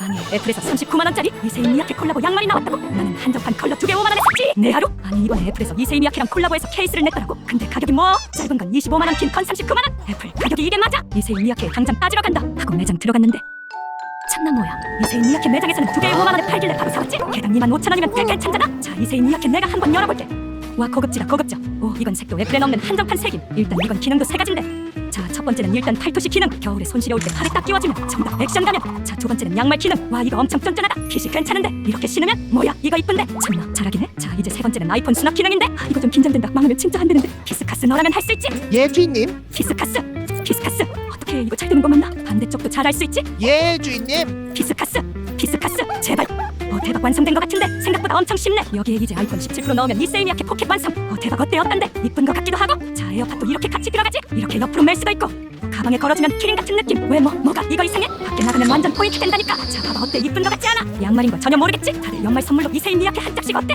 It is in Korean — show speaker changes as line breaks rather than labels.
아니 애플에서 39만원짜리 이세희 미야케 콜라보 양말이 나왔다고? 나는 한정판 컬러 두 개 5만원에 샀지. 내 하루? 아니 이번에 애플에서 이세희 미야케랑 콜라보해서 케이스를 냈더라고. 근데 가격이 뭐? 짧은 건 25만원 긴 건 39만원. 애플 가격이 이게 맞아? 이세희 미야케 당장 빠지러 간다. 하고 매장 들어갔는데. 참나 뭐야. 이세희 미야케 매장에서는 두 개에 5만원에 팔길래 바로 사왔지? 개당 2만 5천원이면 꽤 괜찮잖아? 자 이세희 미야케 내가 한번 열어볼게. 와 고급지다 고급져. 오 이건 색도 애플에 넣는 한정판 색임. 일단 이건 기능도 세 가지인데 번째는 일단 팔토시 기능 겨울에 손 시려울 때 팔에 딱 끼워주면 정답 액션 가면 자 두 번째는 양말 기능 와 이거 엄청 쫀쫀하다. 핏이 괜찮은데 이렇게 신으면 뭐야? 이거 이쁜데? 참나 잘하긴 해자 이제 세 번째는 아이폰 수납 기능인데? 아, 이거 좀 긴장된다. 망하면 진짜 안 되는데. 피스카스 너라면 할 수 있지?
예 주인님?
피스카스 피스카스. 어떻게 이거 잘 되는 거 맞나? 반대쪽도 잘 할 수 있지?
예 주인님?
피스카스 피스카스. 제발 어 대박 완성된 것 같은데? 생각보다 엄청 쉽네. 여기에 이제 아이폰 17 프로 넣으면 이 세이미야케 포켓 완성. 어 대박 어때 어떤데? 이쁜 것 같기도 하고. 자 에어팟도 이렇게 같이 들어가지? 이렇게 옆으로 멜 수도 있고. 가방에 걸어주면 키링 같은 느낌. 왜 뭐 뭐가 이거 이상해? 밖에 나가면 완전 포인트 된다니까. 자 봐봐. 어때? 이쁜 것 같지 않아? 양말인 건 전혀 모르겠지? 다들 연말 선물로 이 세이미야케 한 짝씩 어때